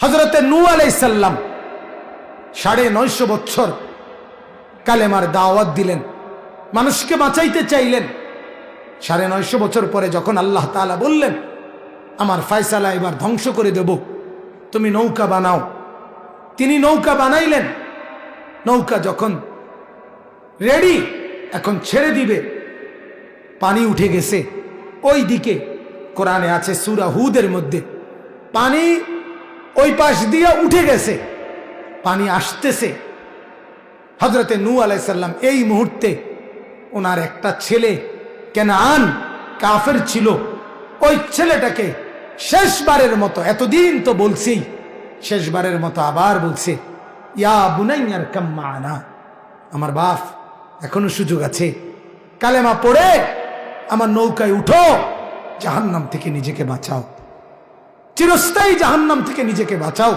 হজরতে নু আলাইসাল্লাম সাড়ে নয়শো বছর কালেমার দাওয়াত দিলেন, মানুষকে বাঁচাইতে চাইলেন। সাড়ে নয়শো বছর পরে যখন আল্লাহ তাআলা বললেন, আমার ফায়সালা এবার ধ্বংস করে দেব, তুমি নৌকা বানাও। তিনি নৌকা বানাইলেন। নৌকা যখন রেডি, এখন ছেড়ে দিবে। পানি উঠে গেছে। ওই দিকে কোরআনে আছে সুরা হুদের মধ্যে, পানি ওই পাশ দিয়ে উঠে গেছে। পানি আসতেছে। হজরতে নু আলাইসাল্লাম এই মুহূর্তে ওনার একটা ছেলে কেন আন কাফের ছিল। ওই ছেলেটাকে শেষবারের মতো, এতদিন তো বলছেই শেষবারের মতো আবার বলছে, ইয়া বুনাইয়ার কাম্মা আনা আমার বাপ এখনও সুযোগ আছে। কালেমা পড়ে, আমার নৌকায় উঠো, জাহান্নাম থেকে নিজেকে বাঁচাও। চিরস্থায়ী জাহান্নাম থেকে নিজেকে বাঁচাও।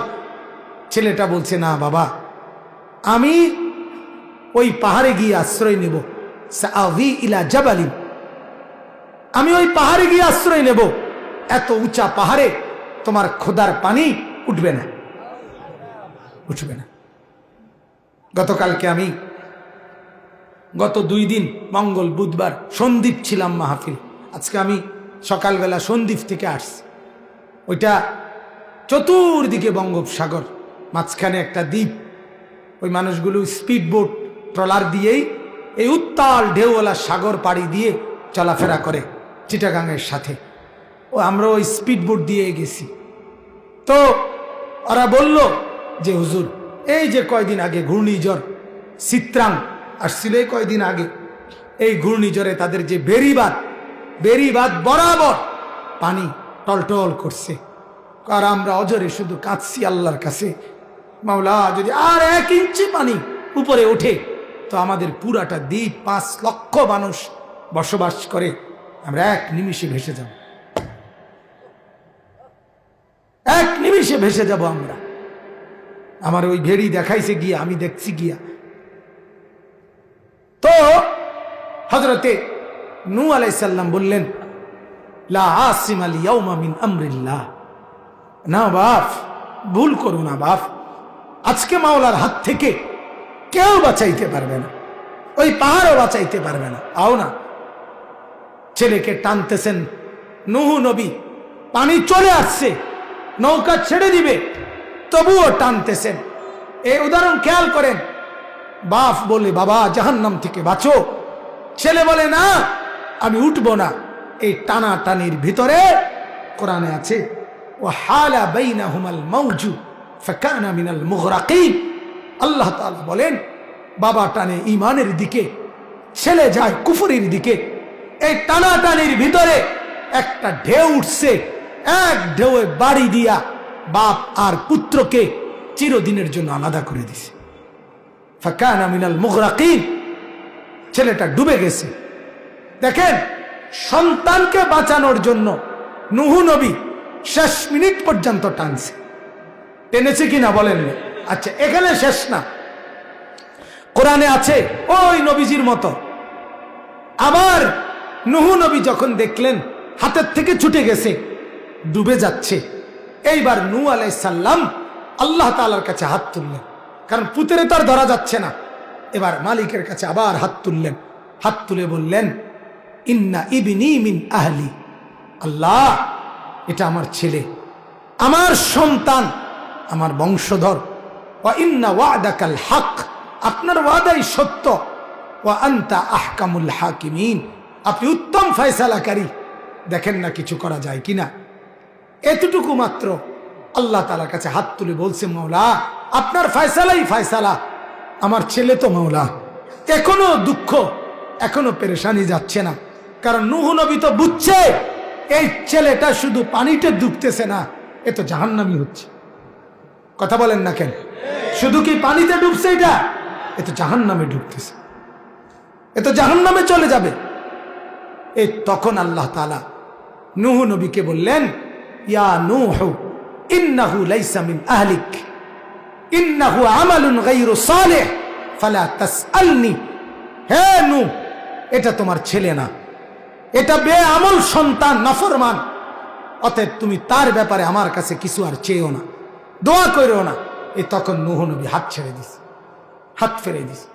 ছেলেটা বলছে, না বাবা, আমি ওই পাহাড়ে গিয়ে আশ্রয় নেব। সাআভি ইলা জাবালিন। আমি ওই পাহাড়ে গিয়ে আশ্রয় নেব। এত উঁচা পাহাড়ে তোমার খোদার পানি উঠবে না উঠবে না। গতকালকে আমি গত দুই দিন, মঙ্গল, বুধবার সন্দীপ ছিলাম মাহফিল। আজকে আমি সকালবেলা সন্দীপ থেকে আসছি। ওইটা চতুর্দিকে বঙ্গোপসাগর, মাঝখানে একটা দ্বীপ। ওই মানুষগুলো স্পিড বোট ট্রলার দিয়েই এই উত্তাল ঢেউওয়ালা সাগর পাড়ি দিয়ে চলাফেরা করে চিটাগাংয়ের সাথে। ও আমরা ওই স্পিড বোট দিয়ে গেছি। তো ওরা বলল যে, হুজুর, এই যে কয়দিন আগে ঘূর্ণিঝড় চিত্রাং আসছিল, এই কয়দিন আগে, এই ঘূর্ণিঝড়ে তাদের যে বেরিবাদ বেরিবাদ বরাবর পানি টলটল করছে। আর আমরা অজরে শুধু কাঁদছি আল্লাহর কাছে। মাওলা, যদি আর এক ইঞ্চি পানি উপরে ওঠে, তো আমাদের পুরাটা দ্বীপ পাঁচ লক্ষ মানুষ বসবাস করে। আমরা এক নিমিষে ভেসে যাব। এক নিমিষে ভেসে যাব আমরা। আমার ওই ভেড়ি দেখাইছে গিয়া, আমি দেখছি গিয়া। তো হজরতে নু আলাইসাল্লাম বললেন লা আসিম আল ইয়াউমা মিন আমরিল্লাহ। না বাপ, ভুল করো না বাপ। আজকে মাওলার হাত থেকে কেউ বাঁচাইতে পারবে না। ওই পাহাড়ও বাঁচাইতে পারবে না। আও না। ছেলেকে টানতেছেন নুহু নবী। পানি চলে আসছে। নৌকা ছেড়ে দিবে। তবুও টানতেছেন। এই উদাহরণ খেয়াল করেন। বাপ বলে, বাবা, জাহান্নাম থেকে বাঁচো। ছেলে বলে, না, আমি উঠবো না। এই টানা টানির ভিতরে কোরআনে আছে ও হালা বাইনা হুমাল মৌজু ফেকানা মিনাল মুগরাকিন। আল্লাহ তাআলা বলেন, বাবা টানে ইমানের দিকে, ছেলে যায় কুফুরির দিকে। এই টানাটানির ভিতরে একটা ঢেউ উঠছে, এক ঢেউয়ে বাড়ি দিয়া বাপ আর পুত্রকে চিরদিনের জন্য আলাদা করে দিছে। ফাকানা মিনাল মুগরাকিন, ছেলেটা ডুবে গেছে। দেখেন সন্তানকে বাঁচানোর জন্য নুহু নবী শেষ মিনিট পর্যন্ত টানছে। টেনেছে কিনা বলেন আচ্ছা এখানে শেষ না। কোরআনে আছে, ওই নবীজির মতো। আবার নুহু নবী যখন দেখলেন, হাতের থেকে ছুটে গেছে, ডুবে যাচ্ছে। এইবার নু আলাই সাল্লাম আল্লাহ তালার কাছে হাত তুললেন। কারণ পুতেরে তো আর ধরা যাচ্ছে না। এবার মালিকের কাছে আবার হাত তুললেন। হাত তুলে বললেন ইন্না ইবিনি মিন আহলি। আল্লাহ, এটা আমার ছেলে, আমার সন্তান, আমার বংশধর। ও ইন্না ওয়াদাকাল হক, আপনার ওয়াদাই সত্য। ও আন্তা আহকামুল হাকিমিন, আপনি উত্তম ফয়সালাকারী। দেখেন না কিছু করা যায় কিনা। এতটুকু মাত্র আল্লাহ তালার কাছে হাত তুলে বলছে মৌলা আপনার ফয়সালাই ফয়সালা, আমার ছেলে তো মৌলা এখনও দুঃখ, এখনও পেরেশানি যাচ্ছে না। কারণ নুহু নবী তো বুঝছে, এই ছেলেটা শুধু পানিতে ডুবতেছে না, এ তো জাহান্নামি হচ্ছে। কথা বলেন না কেন? শুধু কি পানিতে ডুবছে এটা? এ তো জাহান্নামে ডুবতেছে। এ তো জাহান্নামে চলে যাবে। এই তখন আল্লাহ তালা নুহু নবীকে বললেন, ইয়া নুহু, ইন্নাহু লাইসা মিন আহলিক, ইন্নাহু আমালুন গায়রু সালিহ, ফালা তাসআলনি। হে নূহ, এটা তোমার ছেলে না। এটা বে বেআমল সন্তান, নাফরমান। অতএব তুমি তার ব্যাপারে আমার কাছে কিছু আর চেয়েও না। দোয়া করেও না। এ তখন নুহনবী হাত ছেড়ে দিস হাত ফেরে দিস